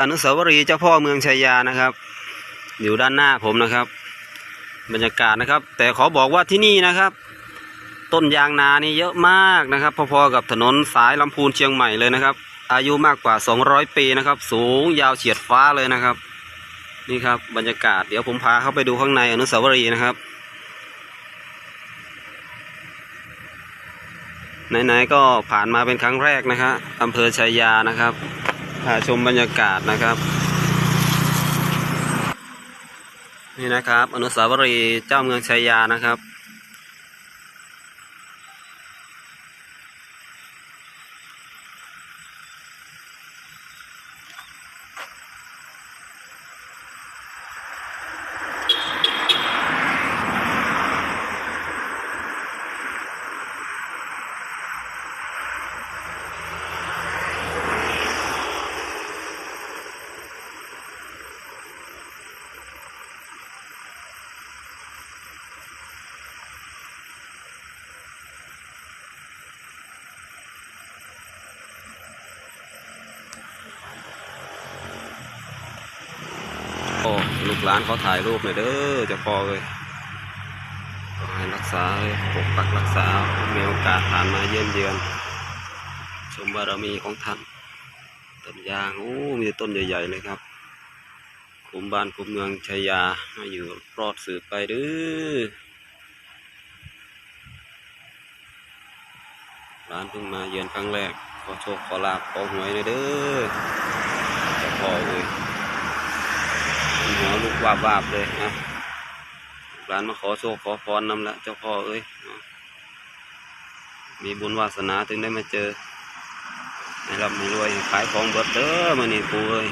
อนุสาวรีย์เจ้าพ่อเมืองชัยยานะครับ อยู่ด้านหน้าผมนะครับ บรรยากาศนะครับ แต่ขอบอกว่าที่นี่นะครับ ต้นยางนานี่เยอะมากนะครับ พอๆกับถนนสายลำพูนเชียงใหม่เลยนะครับ อายุมากกว่า 200 ปีนะครับ สูงยาวเฉียดฟ้าเลยนะครับ นี่ครับบรรยากาศเดี๋ยวผมพาเข้าไปดูข้างในอนุสาวรีย์นะครับไหนๆก็ผ่านมาเป็นครั้งแรกนะครับอำเภอชัยยานะครับ พาชมบรรยากาศนะครับ นี่นะครับ อนุสาวรีย์เจ้าเมืองชัยยานะครับ โอ้ ลูกหลานเขาถ่ายรูปหน่อยเด้อจะพอเลยให้รักษาปกปักรักษามีโอกาสผ่านมาเยี่ยมเยือน ชมบารมีของท่านต้นยางโอ้มีต้นใหญ่ ๆ เลยครับคุมบ้านคุมเมืองชัยาให้อยู่รอดสืบไปเด้อร้านเพิ่งมาเยือนครั้งแรก ขอโชคขอลาบขอหวยหน่อยเด้อเจะพอเลย หั วลูกวาบวาบเลยนะร้านมาขอโชคขอพรนำละเจ้าพ่อเอ้ยมีบุญวาสนาถึงได้มาเจอให้รับให้รวยขายของเบิดเด้อมานี่ปูเอ้ย